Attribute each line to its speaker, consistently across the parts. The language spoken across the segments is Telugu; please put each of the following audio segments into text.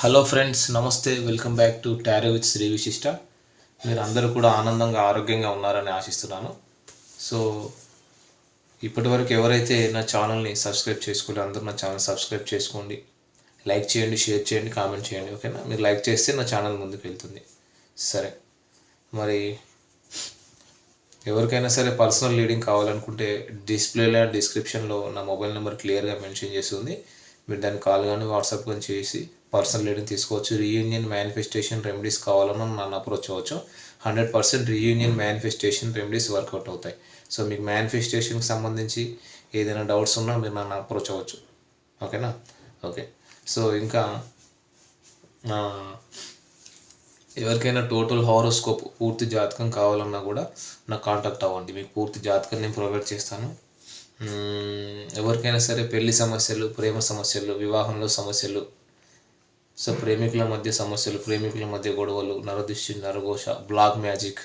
Speaker 1: హలో ఫ్రెండ్స్ నమస్తే welcome back to tarot with Shri Vishishta మీరు అందరూ కూడా ఆనందంగా ఆరోగ్యంగా ఉన్నారని ఆశిస్తున్నాను. సో ఇప్పటివరకు ఎవరైతే నా ఛానల్ని సబ్స్క్రైబ్ చేసుకోలేదు అందరూ నా ఛానల్ సబ్స్క్రైబ్ చేసుకోండి. లైక్ చేయండి షేర్ చేయండి కామెంట్ చేయండి ఓకేనా మీరు లైక్ చేస్తే నా ఛానల్ ముందుకు వెళ్తుంది. సరే. మరి ఎవరికైనా సరే పర్సనల్ లీడింగ్ కావాలనుకుంటే డిస్ప్లేలో డిస్క్రిప్షన్లో నా మొబైల్ నెంబర్ క్లియర్గా మెన్షన్ చేసి ఉంది. మీరు దాన్ని కాల్ కానీ వాట్సాప్ కానీ చేసి పర్సనల్ లీడింగ్ తీసుకోవచ్చు. రీయూనియన్ మేనిఫెస్టేషన్ రెమెడీస్ కావాలన్నా నన్ను అప్రోచ్ అవ్వచ్చు. Hundred percent reunion manifestation remedies work out అవుతాయి. సో మీకు మేనిఫెస్టేషన్కి సంబంధించి ఏదైనా డౌట్స్ ఉన్నా మీరు నన్ను అప్రోచ్ అవ్వచ్చు. ఓకేనా? ఓకే. సో ఇంకా ఎవరికైనా టోటల్ హారోస్కోప్ పూర్తి జాతకం కావాలన్నా కూడా నాకు కాంటాక్ట్ అవ్వండి. మీకు పూర్తి జాతకం నేను ప్రొవైడ్ చేస్తాను. ఎవరికైనా సరే పెళ్ళి సమస్యలు ప్రేమ సమస్యలు వివాహంలో సమస్యలు సో ప్రేమికుల మధ్య సమస్యలు ప్రేమికుల మధ్య గొడవలు నరదృష్టి నరఘోష బ్లాక్ మ్యాజిక్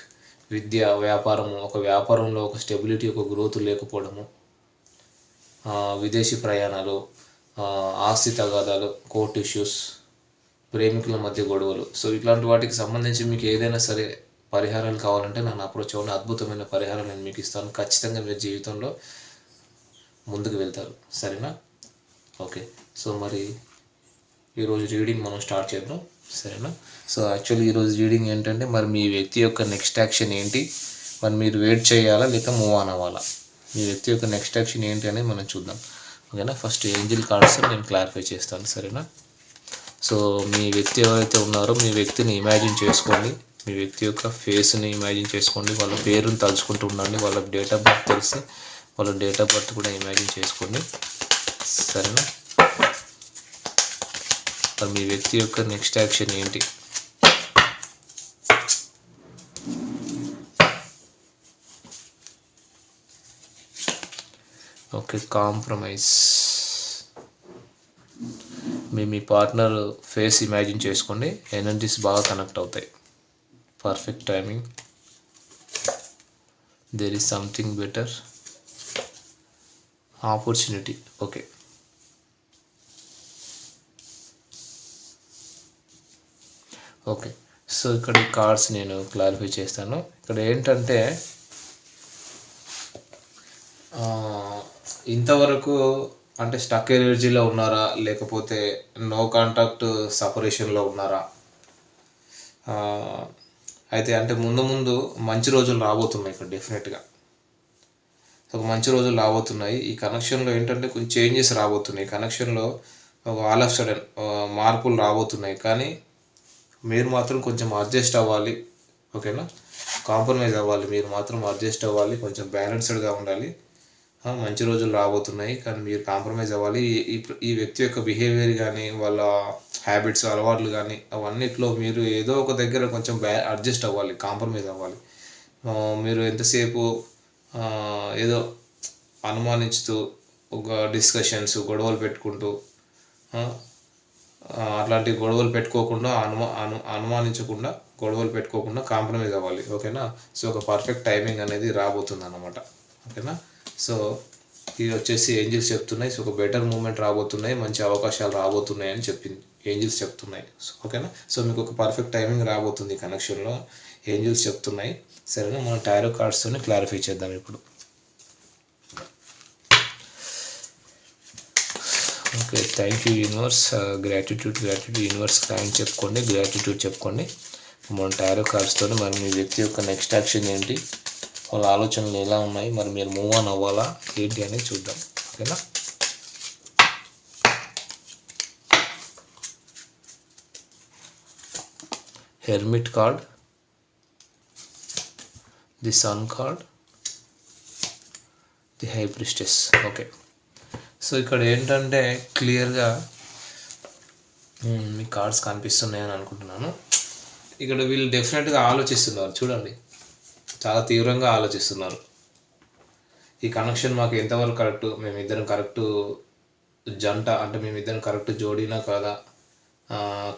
Speaker 1: విద్య వ్యాపారము ఒక వ్యాపారంలో ఒక స్టెబిలిటీ ఒక గ్రోత్ లేకపోవడము విదేశీ ప్రయాణాలు ఆస్తి తగాదాలు కోర్ట్ ఇష్యూస్ ప్రేమికుల మధ్య గొడవలు. సో ఇట్లాంటి వాటికి సంబంధించి మీకు ఏదైనా సరే పరిహారాలు కావాలంటే నన్ను అప్రోచ్ అవ్వండి. అద్భుతమైన పరిహారం నేను మీకు ఇస్తాను. ఖచ్చితంగా మీ జీవితంలో ముందుకు వెళ్తారు. సరేనా? ఓకే. సో మరి ఈరోజు రీడింగ్ మనం స్టార్ట్ చేద్దాం. సరేనా? సో యాక్చువల్లీ ఈరోజు రీడింగ్ ఏంటంటే మరి మీ వ్యక్తి యొక్క నెక్స్ట్ యాక్షన్ ఏంటి? మరి మీరు వెయిట్ చేయాలా లేక మూవ్ ఆన్ అవ్వాలా? మీ వ్యక్తి యొక్క నెక్స్ట్ యాక్షన్ ఏంటి అనేది మనం చూద్దాం. ఓకేనా? ఫస్ట్ ఏంజిల్ కార్డ్స్ నేను క్లారిఫై చేస్తాను. సరేనా? సో మీ వ్యక్తి ఎవరైతే ఉన్నారో మీ వ్యక్తిని ఇమాజిన్ చేసుకోండి. మీ వ్యక్తి యొక్క ఫేస్ని ఇమాజిన్ చేసుకోండి. వాళ్ళ పేరుని తలుచుకుంటూ ఉండండి. వాళ్ళ డేట్ ఆఫ్ బర్త్ తెలిసి వాళ్ళ డేట్ ఆఫ్ బర్త్ కూడా ఇమాజిన్ చేసుకోండి సరేనా? మరి మీ వ్యక్తి యొక్క నెక్స్ట్ యాక్షన్ ఏంటి? ఓకే కాంప్రమైజ్ మీ మీ పార్ట్నర్ ఫేస్ ఇమాజిన్ చేసుకోండి ఎనర్జీస్ బాగా కనెక్ట్ అవుతాయి. Perfect timing there is something better opportunity okay okay so ఇక్కడ కార్డ్స్ నేను క్లారిఫై చేస్తాను. ఇక్కడ ఏంటంటే ఇంతవరకు అంటే స్టక్ ఎనర్జీలో ఉన్నారా? లేకపోతే నో కాంటాక్ట్ సపరేషన్లో ఉన్నారా? అయితే అంటే ముందు ముందు మంచి రోజులు రాబోతున్నాయి ఇక్కడ డెఫినెట్గా ఒక మంచి రోజులు రాబోతున్నాయి. ఈ కనెక్షన్లో ఏంటంటే కొంచెం చేంజెస్ రాబోతున్నాయి. కనెక్షన్లో ఒక ఆల్ ఆఫ్ సడన్ మార్పులు రాబోతున్నాయి. కానీ మీరు మాత్రం కొంచెం అడ్జస్ట్ అవ్వాలి. ఓకేనా? కాంప్రమైజ్ అవ్వాలి. మీరు మాత్రం అడ్జస్ట్ అవ్వాలి. కొంచెం బ్యాలెన్స్డ్గా ఉండాలి. మంచి రోజులు రాబోతున్నాయి. కానీ మీరు కాంప్రమైజ్ అవ్వాలి. ఈ- ఈ వ్యక్తి యొక్క బిహేవియర్ కానీ వాళ్ళ హ్యాబిట్స్ అలవాట్లు కానీ అవన్నిట్లో మీరు ఏదో ఒక దగ్గర కొంచెం బ్యా అడ్జస్ట్ అవ్వాలి. కాంప్రమైజ్ అవ్వాలి. మీరు ఎంతసేపు ఏదో అనుమానిస్తూ ఒక డిస్కషన్స్ గొడవలు పెట్టుకుంటూ అట్లాంటి గొడవలు పెట్టుకోకుండా అనుమా అను అనుమానించకుండా గొడవలు పెట్టుకోకుండా కాంప్రమైజ్ అవ్వాలి ఓకేనా? సో ఒక పర్ఫెక్ట్ టైమింగ్ అనేది రాబోతుంది అనమాట ఓకేనా? సో ఇది వచ్చేసి ఏంజిల్స్ చెప్తున్నాయి సో ఒక బెటర్ మూమెంట్ రాబోతున్నాయి మంచి అవకాశాలు రాబోతున్నాయి అని చెప్పింది ఏంజిల్స్ చెప్తున్నాయి సో ఓకేనా? సో మీకు ఒక పర్ఫెక్ట్ టైమింగ్ రాబోతుంది కనెక్షన్లో ఏంజిల్స్ చెప్తున్నాయి. సరేనా మనం టారో కార్డ్స్తోనే క్లారిఫై చేద్దాం ఇప్పుడు. Okay thank you universe gratitude gratitude universe thank చెప్పుకోండి గ్రాటిట్యూడ్ చెప్పుకోండి. మన టైరో కార్డ్స్తోనే మరి మీ వ్యక్తి యొక్క నెక్స్ట్ యాక్షన్ ఏంటి? వాళ్ళ ఆలోచనలు ఎలా ఉన్నాయి? మరి మీరు మూవ్ ఆన్ అవ్వాలా? ఏంటి అనేది చూద్దాం. ఓకేనా hermit card the sun card the high priestess okay so ఇక్కడ ఏంటంటే క్లియర్గా మీ కార్డ్స్ కనిపిస్తున్నాయని అనుకుంటున్నాను. ఇక్కడ వీళ్ళు డెఫినెట్గా ఆలోచిస్తున్నారు. చూడండి. చాలా తీవ్రంగా ఆలోచిస్తున్నారు. ఈ కనెక్షన్ మాకు ఎంతవరకు కరెక్ట్ మేమిద్దరం కరెక్ట్ జంట అంటే మేమిద్దరం కరెక్ట్ జోడీనా కాదా?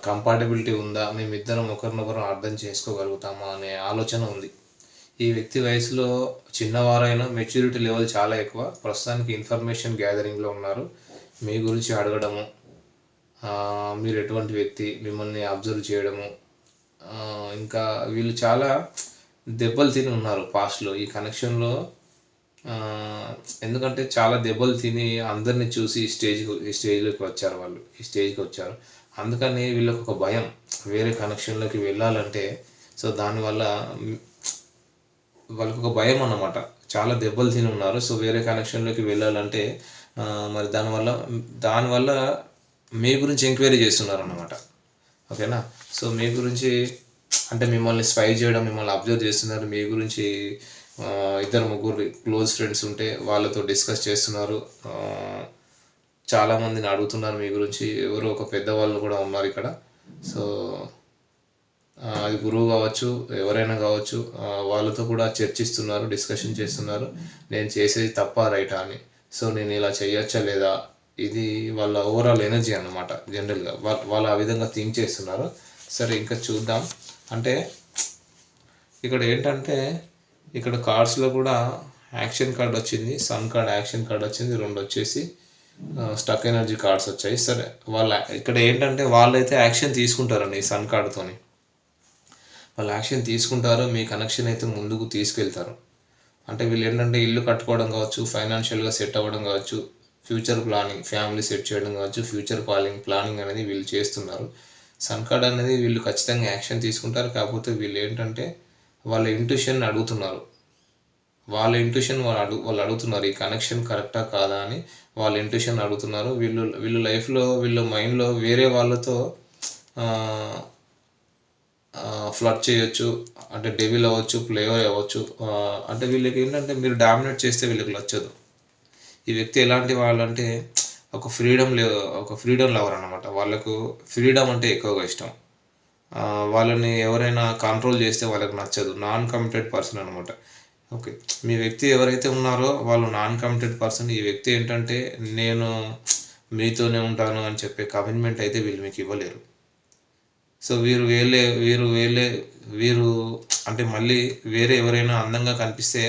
Speaker 1: కంపాటబిలిటీ ఉందా? మేమిద్దరం ఒకరినొకరు అర్థం చేసుకోగలుగుతామా? అనే ఆలోచన ఉంది. ఈ వ్యక్తి వయసులో చిన్నవారైనా మెచ్యూరిటీ లెవెల్ చాలా ఎక్కువ. ప్రస్తుతానికి ఇన్ఫర్మేషన్ గ్యాదరింగ్లో ఉన్నారు. మీ గురించి అడగడము మీరు ఎటువంటి వ్యక్తి మిమ్మల్ని అబ్జర్వ్ చేయడము ఇంకా వీళ్ళు చాలా దెబ్బలు తిని ఉన్నారు పాస్ట్లో ఈ కనెక్షన్లో ఎందుకంటే చాలా దెబ్బలు తిని అందరిని చూసి ఈ స్టేజ్ ఈ స్టేజ్లోకి వచ్చారు వాళ్ళు ఈ స్టేజ్కి వచ్చారు. అందుకని వీళ్ళకి ఒక భయం వేరే కనెక్షన్లోకి వెళ్ళాలంటే. సో దానివల్ల వాళ్ళకి ఒక భయం అన్నమాట. చాలా దెబ్బలు తిని ఉన్నారు. సో వేరే కనెక్షన్లోకి వెళ్ళాలంటే మరి దానివల్ల దానివల్ల మీ గురించి ఎంక్వైరీ చేస్తున్నారు అన్నమాట. ఓకేనా? సో మీ గురించి అంటే మిమ్మల్ని స్పై చేయడం మిమ్మల్ని అబ్జర్వ్ చేస్తున్నారు. మీ గురించి ఇద్దరు ముగ్గురు క్లోజ్ ఫ్రెండ్స్ ఉంటే వాళ్ళతో డిస్కస్ చేస్తున్నారు. చాలామందిని అడుగుతున్నారు మీ గురించి. ఎవరో ఒక పెద్దవాళ్ళు కూడా ఉన్నారు ఇక్కడ. సో అది గురువు కావచ్చు ఎవరైనా కావచ్చు వాళ్ళతో కూడా చర్చిస్తున్నారు డిస్కషన్ చేస్తున్నారు. నేను చేసేది తప్ప రైటా అని. సో నేను ఇలా చేయొచ్చా లేదా? ఇది వాళ్ళ ఓవరాల్ ఎనర్జీ అనమాట జనరల్గా వాళ్ళ వాళ్ళు ఆ విధంగా థింక్ చేస్తున్నారు. సరే ఇంకా చూద్దాం. అంటే ఇక్కడ ఏంటంటే ఇక్కడ కార్డ్స్లో కూడా యాక్షన్ కార్డ్ వచ్చింది సన్ కార్డ్ యాక్షన్ కార్డ్ వచ్చింది రెండు వచ్చేసి స్టక్ ఎనర్జీ కార్డ్స్ వచ్చాయి. సరే వాళ్ళ ఇక్కడ ఏంటంటే వాళ్ళైతే యాక్షన్ తీసుకుంటారండి ఈ సన్ కార్డ్తోని వాళ్ళు యాక్షన్ తీసుకుంటారు మీ కనెక్షన్ అయితే ముందుకు తీసుకెళ్తారు. అంటే వీళ్ళు ఏంటంటే ఇల్లు కట్టుకోవడం కావచ్చు ఫైనాన్షియల్గా సెట్ అవ్వడం కావచ్చు ఫ్యూచర్ ప్లానింగ్ ఫ్యామిలీ సెట్ చేయడం కావచ్చు ఫ్యూచర్ ప్లానింగ్ ప్లానింగ్ అనేది వీళ్ళు చేస్తున్నారు. సన్ కార్డ్ అనేది వీళ్ళు ఖచ్చితంగా యాక్షన్ తీసుకుంటారు. కాకపోతే వీళ్ళు ఏంటంటే వాళ్ళ ఇంట్యూషన్ అడుగుతున్నారు. వాళ్ళ ఇంట్యూషన్ వాళ్ళు అడుగు వాళ్ళు అడుగుతున్నారు ఈ కనెక్షన్ కరెక్టా కాదా అని వాళ్ళ ఇంట్యూషన్ అడుగుతున్నారు. వీళ్ళు వీళ్ళు లైఫ్లో వీళ్ళ మైండ్లో వేరే వాళ్ళతో ఫ్లడ్ చేయొచ్చు అంటే డెవిల్ అవ్వచ్చు ప్లేయర్ అవ్వచ్చు అంటే వీళ్ళకి ఏంటంటే మీరు డామినేట్ చేస్తే వీళ్ళకి నచ్చదు. ఈ వ్యక్తి ఎలాంటి వాళ్ళంటే ఒక ఫ్రీడమ్ లే ఒక ఫ్రీడమ్ లవర్ అనమాట వాళ్ళకు ఫ్రీడమ్ అంటే ఎక్కువగా ఇష్టం. వాళ్ళని ఎవరైనా కంట్రోల్ చేస్తే వాళ్ళకి నచ్చదు. నాన్ కమిటెడ్ పర్సన్ అనమాట ఓకే. మీ వ్యక్తి ఎవరైతే ఉన్నారో వాళ్ళు నాన్ కమిటెడ్ పర్సన్ ఈ వ్యక్తి ఏంటంటే నేను మీతోనే ఉంటాను అని చెప్పే కమిట్మెంట్ అయితే వీళ్ళు మీకు ఇవ్వలేరు. సో వీరు వేలే వీరు వేలే వీరు అంటే మళ్ళీ వేరే ఎవరైనా అందంగా కనిపిస్తే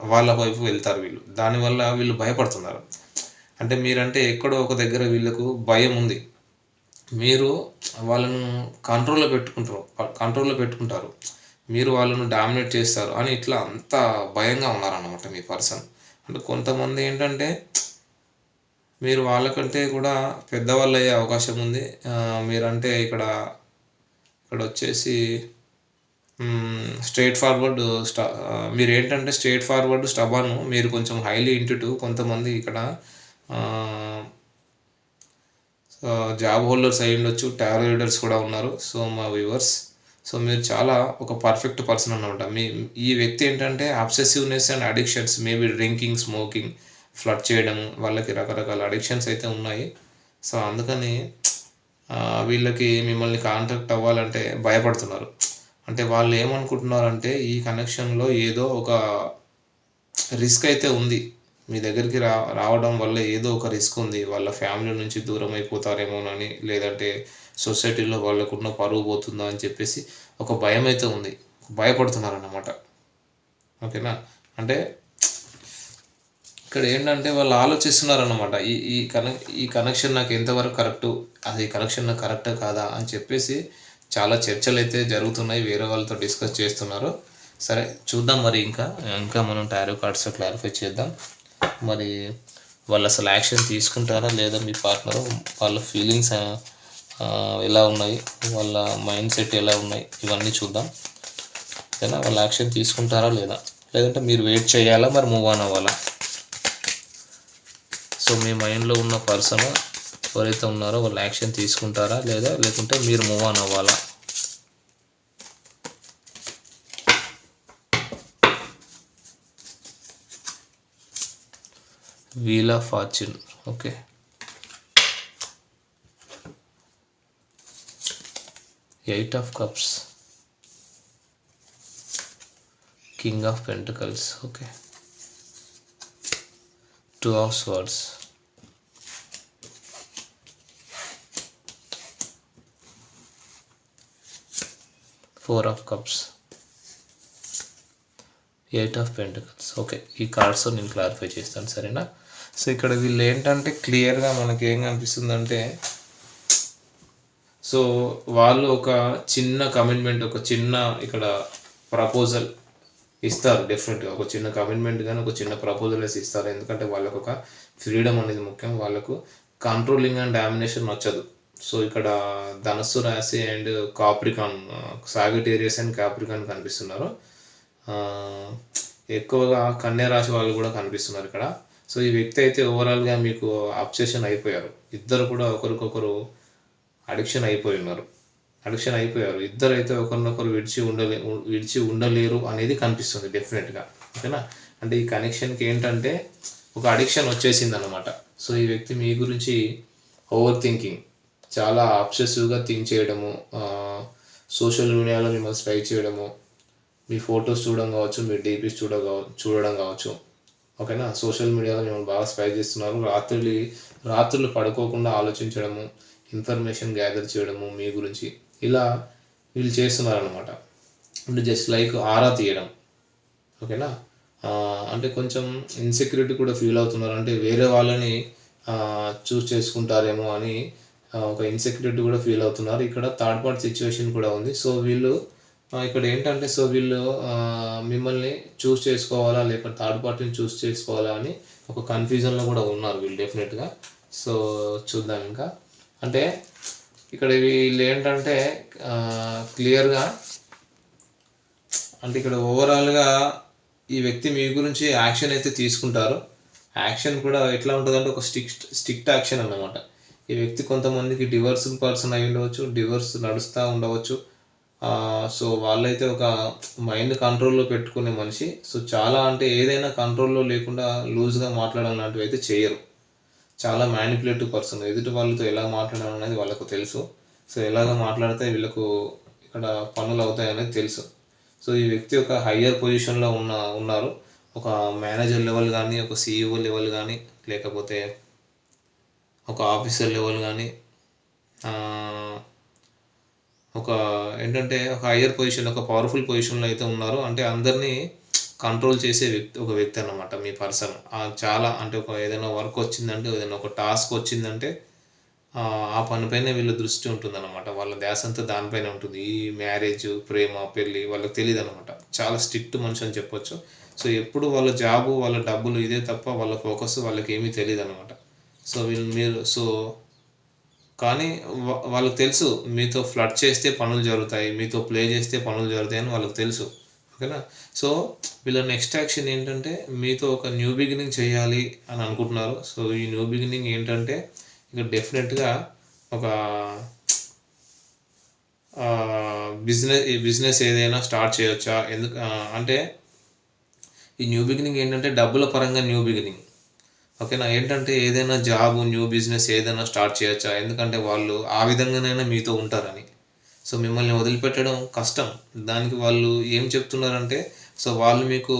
Speaker 1: వాళ్ళ వైపు వెళ్తారు వీళ్ళు. దానివల్ల వీళ్ళు భయపడుతున్నారు. అంటే మీరంటే ఎక్కడో ఒక దగ్గర వీళ్ళకు భయం ఉంది. మీరు వాళ్ళను కంట్రోల్లో పెట్టుకుంటారు కంట్రోల్లో పెట్టుకుంటారు. మీరు వాళ్ళను డామినేట్ చేస్తారు అని ఇట్లా అంత భయంగా ఉన్నారన్నమాట మీ పర్సన్ అంటే కొంతమంది ఏంటంటే మీరు వాళ్ళకంటే కూడా పెద్దవాళ్ళు అయ్యే అవకాశం ఉంది. మీరంటే ఇక్కడ ఇక్కడ వచ్చేసి స్ట్రేట్ ఫార్వర్డ్ స్ట మీరు ఏంటంటే స్ట్రేట్ ఫార్వర్డ్ స్టబాను మీరు కొంచెం హైలీ ఇంటిటు కొంతమంది ఇక్కడ జాబ్ హోల్డర్స్ అయి ఉండొచ్చు టారో రీడర్స్ కూడా ఉన్నారు. సో మా వ్యూవర్స్ సో మీరు చాలా ఒక పర్ఫెక్ట్ పర్సన్ అనమాట మీ ఈ వ్యక్తి ఏంటంటే obsessiveness and addictions maybe drinking smoking flood చేయడం వాళ్ళకి రకరకాల అడిక్షన్స్ అయితే ఉన్నాయి. సో అందుకని వీళ్ళకి మిమ్మల్ని కాంటాక్ట్ అవ్వాలంటే భయపడుతున్నారు. అంటే వాళ్ళు ఏమనుకుంటున్నారంటే ఈ కనెక్షన్లో ఏదో ఒక రిస్క్ అయితే ఉంది. మీ దగ్గరికి రా రావడం వల్ల ఏదో ఒక రిస్క్ ఉంది. వాళ్ళ ఫ్యామిలీ నుంచి దూరం అయిపోతారేమోనని లేదంటే సొసైటీలో వాళ్ళకున్న పరువు పోతుందా అని చెప్పేసి ఒక భయం అయితే ఉంది. భయపడుతున్నారు అన్నమాట ఓకేనా? అంటే ఇక్కడ ఏంటంటే వాళ్ళు ఆలోచిస్తున్నారన్నమాట. ఈ ఈ కనెక్ ఈ కనెక్షన్ నాకు ఎంతవరకు కరెక్టు అది కనెక్షన్ నాకు కరెక్టా కాదా అని చెప్పేసి చాలా చర్చలు అయితే జరుగుతున్నాయి. వేరే వాళ్ళతో డిస్కస్ చేస్తున్నారు. సరే చూద్దాం మరి ఇంకా. ఇంకా మనం టారో కార్డ్స్ క్లారిఫై చేద్దాం. మరి వాళ్ళు అసలు యాక్షన్ తీసుకుంటారా లేదా మీ పార్ట్నర్ వాళ్ళ ఫీలింగ్స్ ఎలా ఉన్నాయి? వాళ్ళ మైండ్ సెట్ ఎలా ఉన్నాయి? ఇవన్నీ చూద్దాం. ఓకేనా వాళ్ళు యాక్షన్ తీసుకుంటారా లేదా? లేదంటే మీరు వెయిట్ చేయాలా? మరి మూవ్ ఆన్ అవ్వాలా? సో మీ మైండ్లో ఉన్న పర్సన్ ఎవరైతే ఉన్నారో వాళ్ళు యాక్షన్ తీసుకుంటారా లేదా లేకుంటే మీరు మూవ్ ఆన్ అవ్వాలా? Wheel of fortune okay eight of cups king of pentacles okay two of swords four of cups eight of pentacles okay ఈ కార్డ్స్ నేను క్లారిఫై చేస్తాను సరేనా? సో ఇక్కడ వీళ్ళు ఏంటంటే క్లియర్గా మనకి ఏం కనిపిస్తుందంటే సో వాళ్ళు ఒక చిన్న కమిట్మెంట్ ఒక చిన్న ఇక్కడ ప్రపోజల్ ఇస్తారు డెఫినెట్గా ఒక చిన్న కమిట్మెంట్ కానీ ఒక చిన్న ప్రపోజల్ వేసి ఇస్తారు. ఎందుకంటే వాళ్ళకు ఒక ఫ్రీడమ్ అనేది ముఖ్యం. వాళ్ళకు కంట్రోలింగ్ అండ్ డామినేషన్ నచ్చదు. సో ఇక్కడ ధనస్సు రాశి and Capricorn Sagittarius and Capricorn కనిపిస్తున్నారు. ఎక్కువగా కన్యా రాశి వాళ్ళు కూడా కనిపిస్తున్నారు ఇక్కడ. సో ఈ వ్యక్తి అయితే ఓవరాల్గా మీకు అబ్సెషన్ అయిపోయారు. ఇద్దరు కూడా ఒకరికొకరు అడిక్షన్ అయిపోయి ఉన్నారు. అడిక్షన్ అయిపోయారు. ఇద్దరు అయితే ఒకరినొకరు విడిచి ఉండలే విడిచి ఉండలేరు అనేది కనిపిస్తుంది డెఫినెట్గా ఓకేనా? అంటే ఈ కనెక్షన్కి ఏంటంటే ఒక అడిక్షన్ వచ్చేసింది అనమాట సో ఈ వ్యక్తి మీ గురించి ఓవర్ థింకింగ్ చాలా అబ్సెసివ్గా థింక్ చేయడము సోషల్ మీడియాలో మిమ్మల్ని స్ట్రై చేయడము మీ ఫొటోస్ చూడడం కావచ్చు మీ డీపీస్ చూడ చూడడం కావచ్చు. ఓకేనా సోషల్ మీడియాలో మిమ్మల్ని బాగా స్పై చేస్తున్నారు. రాత్రి రాత్రులు పడుకోకుండా ఆలోచించడము ఇన్ఫర్మేషన్ గ్యాదర్ చేయడము మీ గురించి ఇలా వీళ్ళు చేస్తున్నారు అనమాట అంటే జస్ట్ లైక్ ఆరా తీయడం. ఓకేనా అంటే కొంచెం ఇన్సెక్యూరిటీ కూడా ఫీల్ అవుతున్నారు అంటే వేరే వాళ్ళని చూస్ చేసుకుంటారేమో అని ఒక ఇన్సెక్యూరిటీ కూడా ఫీల్ అవుతున్నారు. ఇక్కడ థర్డ్ పార్టీ సిచ్యువేషన్ కూడా ఉంది. సో వీళ్ళు ఇక్కడ ఏంటంటే సో వీళ్ళు మిమ్మల్ని చూస్ చేసుకోవాలా లేకపోతే థర్డ్ పార్టీని చూస్ చేసుకోవాలా అని ఒక కన్ఫ్యూజన్లో కూడా ఉన్నారు వీళ్ళు డెఫినెట్గా సో చూద్దాం ఇంకా. అంటే ఇక్కడ వీళ్ళు ఏంటంటే క్లియర్గా అంటే ఇక్కడ ఓవరాల్గా ఈ వ్యక్తి మీ గురించి యాక్షన్ అయితే తీసుకుంటారు. యాక్షన్ కూడా ఎట్లా ఉంటుందంటే ఒక స్టిక్ స్టిక్ట్ యాక్షన్ అన్నమాట. ఈ వ్యక్తి కొంతమందికి డివర్స్ పర్సన్ అయి ఉండవచ్చు డివర్స్ నడుస్తూ ఉండవచ్చు. సో వాళ్ళైతే ఒక మైండ్ కంట్రోల్లో పెట్టుకునే మనిషి. సో చాలా అంటే ఏదైనా కంట్రోల్లో లేకుండా లూజ్గా మాట్లాడడం లాంటివి అయితే చేయరు. చాలా మ్యానిపులేటివ్ పర్సన్ ఎదుటి వాళ్ళతో ఎలా మాట్లాడాలి అనేది వాళ్ళకు తెలుసు. సో ఎలాగ మాట్లాడితే వీళ్ళకు ఇక్కడ పనులు అవుతాయనేది తెలుసు. సో ఈ వ్యక్తి ఒక హయ్యర్ పొజిషన్లో ఉన్న ఉన్నారు. ఒక మేనేజర్ లెవెల్ కానీ ఒక సీఈఓ లెవెల్ కానీ లేకపోతే ఒక ఆఫీసర్ లెవెల్ కానీ ఒక ఏంటంటే ఒక హయ్యర్ పొజిషన్ ఒక పవర్ఫుల్ పొజిషన్లో అయితే ఉన్నారు. అంటే అందరినీ కంట్రోల్ చేసే వ్యక్తి ఒక వ్యక్తి అనమాట మీ పర్సన్. చాలా అంటే ఒక ఏదైనా వర్క్ వచ్చిందంటే ఏదైనా ఒక టాస్క్ వచ్చిందంటే ఆ, ఆ పనిపైనే వీళ్ళ దృష్టి ఉంటుందన్నమాట. వాళ్ళ ధ్యాస అంతా దానిపైన ఉంటుంది. ఈ మ్యారేజ్ ప్రేమ పెళ్ళి వాళ్ళకి తెలియదు అనమాట చాలా స్ట్రిక్ట్ మనిషి అని చెప్పొచ్చు. సో ఎప్పుడు వాళ్ళ జాబు వాళ్ళ డబ్బులు ఇదే తప్ప వాళ్ళ ఫోకస్ వాళ్ళకి ఏమీ తెలియదు అనమాట సో వీళ్ళు మీరు సో కానీ వా- వాళ్ళకి తెలుసు మీతో ఫ్లడ్ చేస్తే పనులు జరుగుతాయి మీతో ప్లే చేస్తే పనులు జరుగుతాయి అని వాళ్ళకి తెలుసు ఓకేనా? సో వీళ్ళ నెక్స్ట్ యాక్షన్ ఏంటంటే మీతో ఒక న్యూ బిగినింగ్ చేయాలి అని అనుకుంటున్నారు. సో ఈ న్యూ బిగినింగ్ ఏంటంటే ఇక డెఫినెట్గా ఒక బిజినెస్ ఈ బిజినెస్ ఏదైనా స్టార్ట్ చేయొచ్చా? ఎందుకు అంటే ఈ న్యూ బిగినింగ్ ఏంటంటే డబ్బుల పరంగా న్యూ బిగినింగ్. ఓకేనా ఏంటంటే ఏదైనా జాబ్ న్యూ బిజినెస్ ఏదైనా స్టార్ట్ చేయొచ్చా? ఎందుకంటే వాళ్ళు ఆ విధంగానైనా మీతో ఉంటారని. సో మిమ్మల్ని వదిలిపెట్టడం కష్టం. దానికి వాళ్ళు ఏం చెప్తున్నారంటే సో వాళ్ళు మీకు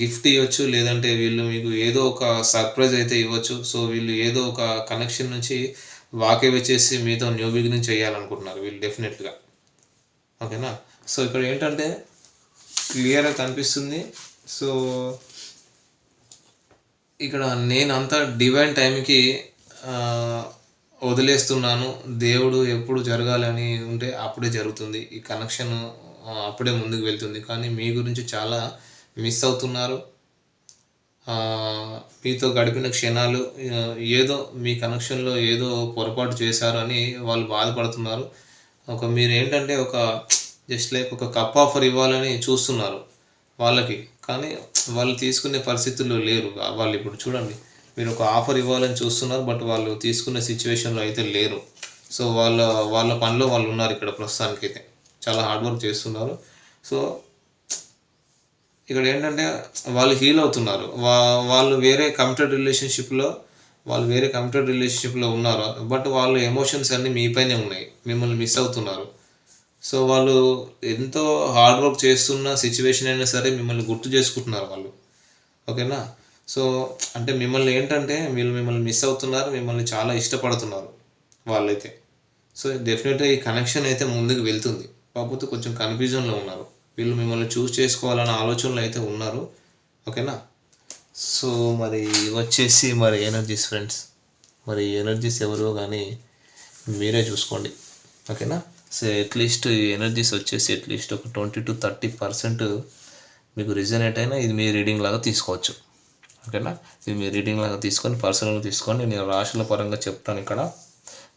Speaker 1: గిఫ్ట్ ఇవ్వచ్చు లేదంటే వీళ్ళు మీకు ఏదో ఒక సర్ప్రైజ్ అయితే ఇవ్వచ్చు. సో వీళ్ళు ఏదో ఒక కనెక్షన్ నుంచి వాకే వచ్చేసి మీతో న్యూ బిగినింగ్ చేయాలనుకుంటున్నారు వీళ్ళు డెఫినెట్గా. ఓకేనా? సో ఇక్కడ ఏంటంటే క్లియర్గా కనిపిస్తుంది. సో ఇక్కడ నేను అంతా డివైన్ టైంకి వదిలేస్తున్నాను. దేవుడు ఎప్పుడు జరగాలని ఉంటే అప్పుడే జరుగుతుంది. ఈ కనెక్షన్ అప్పుడే ముందుకు వెళ్తుంది. కానీ మీ గురించి చాలా మిస్ అవుతున్నారు. మీతో గడిపిన క్షణాలు ఏదో మీ కనెక్షన్లో ఏదో పొరపాటు చేశారు అని వాళ్ళు బాధపడుతున్నారు. ఒక మీరు ఏంటంటే ఒక జస్ట్ లైక్ ఒక కప్ ఆఫర్ ఇవ్వాలని చూస్తున్నారు వాళ్ళకి. కానీ వాళ్ళు తీసుకునే పరిస్థితుల్లో లేరు. వాళ్ళు ఇప్పుడు చూడండి మీరు ఒక ఆఫర్ ఇవ్వాలని చూస్తున్నారు బట్ వాళ్ళు తీసుకునే సిచ్యువేషన్లో అయితే లేరు. సో వాళ్ళ వాళ్ళ పనిలో వాళ్ళు ఉన్నారు ఇక్కడ ప్రస్తుతానికి అయితే. చాలా హార్డ్ వర్క్ చేస్తున్నారు. సో ఇక్కడ ఏంటంటే వాళ్ళు హీల్ అవుతున్నారు. వా వాళ్ళు వేరే కంప్యూటర్ రిలేషన్షిప్లో వాళ్ళు వేరే కంప్యూటర్ రిలేషన్షిప్లో ఉన్నారు. బట్ వాళ్ళ ఎమోషన్స్ అన్నీ మీపైనే ఉన్నాయి. మిమ్మల్ని మిస్ అవుతున్నారు. సో వాళ్ళు ఎంతో హార్డ్ వర్క్ చేస్తున్న సిచ్యువేషన్ అయినా సరే మిమ్మల్ని గుర్తు చేసుకుంటున్నారు వాళ్ళు. ఓకేనా? సో అంటే మిమ్మల్ని ఏంటంటే వీళ్ళు మిమ్మల్ని మిస్ అవుతున్నారు మిమ్మల్ని చాలా ఇష్టపడుతున్నారు వాళ్ళైతే. సో డెఫినెట్గా ఈ కనెక్షన్ అయితే ముందుకు వెళ్తుంది. కాకపోతే కొంచెం కన్ఫ్యూజన్లో ఉన్నారు. వీళ్ళు మిమ్మల్ని చూస్ చేసుకోవాలన్న ఆలోచనలు అయితే ఉన్నారు. ఓకేనా? సో మరి వచ్చేసి మరి ఎనర్జీస్ ఫ్రెండ్స్ మరి ఎనర్జీస్ ఎవరో కానీ మీరే చూసుకోండి. ఓకేనా? సో అట్లీస్ట్ ఎనర్జీస్ వచ్చేసి అట్లీస్ట్ ఒక ట్వంటీ టు థర్టీ పర్సెంట్ మీకు రిజనేట్ అయినా ఇది మీ రీడింగ్ లాగా తీసుకోవచ్చు. ఓకేనా? ఇది మీ రీడింగ్ లాగా తీసుకొని పర్సనల్గా తీసుకొని నేను రాశుల పరంగా చెప్తాను ఇక్కడ.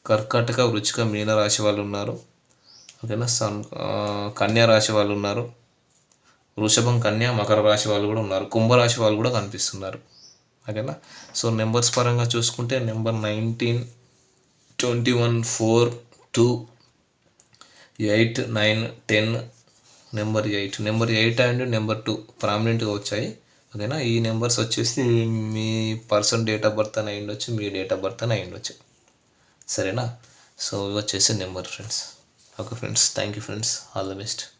Speaker 1: కర్కాటక వృచ్చిక మీన రాశి వాళ్ళు ఉన్నారు. ఓకేనా? సన్ కన్యా రాశి వాళ్ళు ఉన్నారు. వృషభం కన్యా మకర రాశి వాళ్ళు కూడా ఉన్నారు. కుంభరాశి వాళ్ళు కూడా కనిపిస్తున్నారు. ఓకేనా? సో నెంబర్స్ పరంగా చూసుకుంటే number nineteen twenty one four two eight nine ten number eight. Number eight and number two ప్రామినెంట్గా వచ్చాయి. ఓకేనా? ఈ నెంబర్స్ వచ్చేసి మీ పర్సన్ డేట్ ఆఫ్ బర్త్ అని అయ్యుండొచ్చు మీ డేట్ ఆఫ్ బర్త్ అని అయ్యిండొచ్చు. సరేనా? సో ఇవి వచ్చేసి number friends. Okay friends. Thank you friends. All the best.